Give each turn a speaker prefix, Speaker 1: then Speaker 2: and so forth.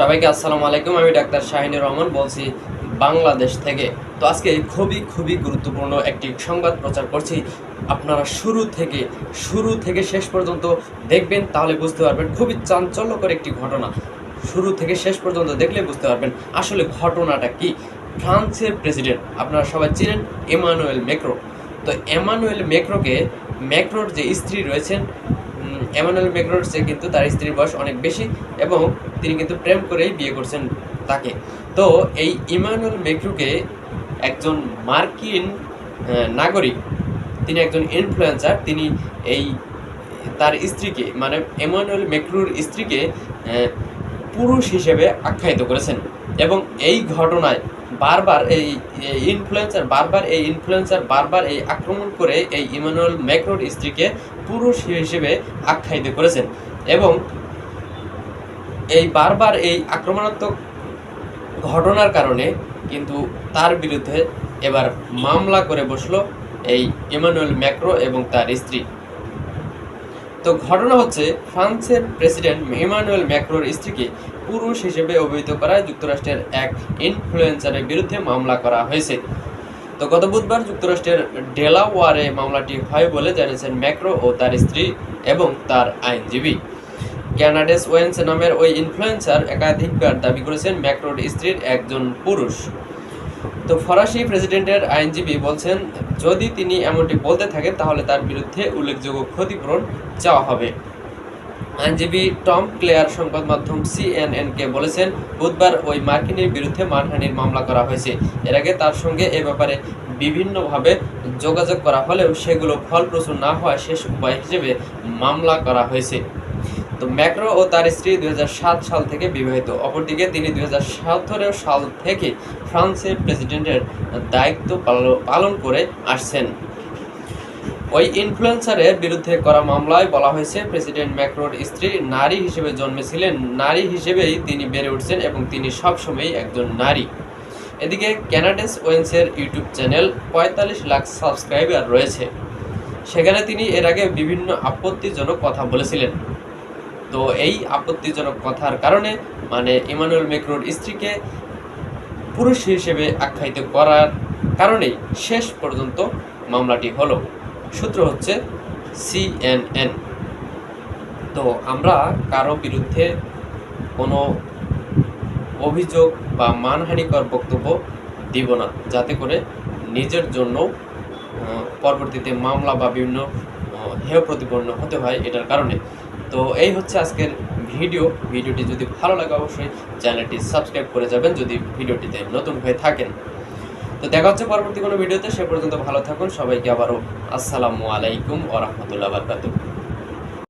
Speaker 1: সবাইকে আসসালামু আলাইকুম, আমি ডাক্তার শাহিনুর রহমান বলছি বাংলাদেশ থেকে। তো আজকে খুবই খুবই গুরুত্বপূর্ণ একটি সংবাদ প্রচার করছি। আপনারা শুরু থেকে শুরু থেকে শেষ পর্যন্ত দেখবেন, তাহলে বুঝতে পারবেন, খুবই চাঞ্চল্যকর একটি ঘটনা। শুরু থেকে শেষ পর্যন্ত দেখলে বুঝতে পারবেন, আসলে ঘটনাটা কি? ফ্রান্সের প্রেসিডেন্ট, আপনারা সবাই চিনেন, এমানুয়েল মেক্রো। তো এমানুয়েল মেক্রোকে ম্যাক্রোর যে স্ত্রী রয়েছেন এমানুয়েল মেক্রোর চেয়ে কিন্তু তার স্ত্রীর বয়স অনেক বেশি এবং তিনি কিন্তু প্রেম করেই বিয়ে করছেন তাকে। তো এই ইমানুয়েল মেক্রোকে একজন মার্কিন নাগরিক, তিনি একজন ইনফ্লুয়েন্সার তিনি এই, তার স্ত্রীকে মানে এমানুয়েল মেক্রুর স্ত্রীকে পুরুষ হিসেবে আখ্যায়িত করেছেন। এবং এই ঘটনায় বারবার এই ইনফ্লুয়েন্সার বারবার এই ইনফ্লুয়েন্সার বারবার এই আক্রমণ করে এই ইমানুয়েল ম্যাক্রোর স্ত্রীকে পুরুষ হিসেবে আখ্যায়িত করেছেন। এবং এই বারবার এই আক্রমণাত্মক ঘটনার কারণে কিন্তু তার বিরুদ্ধে এবার মামলা করে বসল এই ইমানুয়েল ম্যাক্রো এবং তার স্ত্রী। তো ঘটনা হচ্ছে, ফ্রান্সের প্রেসিডেন্ট ইমানুয়েল ম্যাক্রোর স্ত্রীকে পুরুষ হিসেবে অভিহিত করায় যুক্তরাষ্ট্রের এক ইনফ্লুয়েন্সারের বিরুদ্ধে মামলা করা হয়েছে। তো গত বুধবার যুক্তরাষ্ট্রের ডেলাওয়ারে মামলাটি হয় বলে জানিয়েছেন ম্যাক্রো ও তার স্ত্রী এবং তার আইনজীবী। ক্যানাডেস ওয়েন্স নামের ওই ইনফ্লুয়েন্সার একাধিকবার দাবি করেছেন ম্যাক্রোর স্ত্রীর একজন পুরুষ। তো ফরাসি প্রেসিডেন্টের আইনজীবী বলছেন, যদি তিনি এমনটি বলতে থাকেন, তাহলে তার বিরুদ্ধে উল্লেখযোগ্য ক্ষতিপূরণ চাওয়া হবে। আইনজীবী টম ক্লেয়ার সংবাদ মাধ্যম সিএনএনকে বলেছেন, বুধবার ওই মার্কিনের বিরুদ্ধে মানহানির মামলা করা হয়েছে। এর আগে তার সঙ্গে এ ব্যাপারে বিভিন্নভাবে যোগাযোগ করা হলেও সেগুলো ফলপ্রসূ না হওয়ায় শেষ উপায় হিসেবে মামলা করা হয়েছে। তো ম্যাক্রো ও তার স্ত্রী দুই হাজার সাত সাল থেকে বিবাহিত। অপরদিকে তিনি দু হাজার সতেরো সাল থেকে ফ্রান্সের প্রেসিডেন্টের দায়িত্ব পালন করে আসছেন। ওই ইনফ্লুয়েন্সারের বিরুদ্ধে করা মামলায় বলা হয়েছে, প্রেসিডেন্ট ম্যাক্রোর স্ত্রী নারী হিসেবে জন্মেছিলেন। নারী হিসেবেই তিনি বেড়ে উঠছেন এবং তিনি সবসময়ই একজন নারী। এদিকে ক্যানাডেস ওয়েন্সের ইউটিউব চ্যানেল পঁয়তাল্লিশ লাখ সাবস্ক্রাইবার রয়েছে। সেখানে তিনি এর আগে বিভিন্ন আপত্তিজনক কথা বলেছিলেন। তো এই আপত্তিজনক কথার কারণে মানে ইমানুয়েল মেক্রোর স্ত্রীকে পুরুষ হিসেবে আখ্যায়িত করার কারণেই শেষ পর্যন্ত মামলাটি হলো। সূত্র হচ্ছে সিএনএন। তো আমরা কারও বিরুদ্ধে কোনো অভিযোগ বা মানহানিকর বক্তব্য দিব না, যাতে করে নিজের জন্য পরবর্তীতে মামলা বা বিভিন্ন হেয় প্রতিপন্ন হতে হয় এটার কারণে। তো এই হচ্ছে আজকের ভিডিও। ভিডিওটি যদি ভালো লাগে অবশ্যই চ্যানেলটি সাবস্ক্রাইব করে যাবেন যদি ভিডিওটিতে নতুন হয়ে থাকেন। তো দেখা হচ্ছে পরবর্তী কোনো ভিডিওতে, সে পর্যন্ত ভালো থাকুন। সবাইকে আবারও আসসালামু আলাইকুম ওরহমতুল্লাহ বারকাতুহ।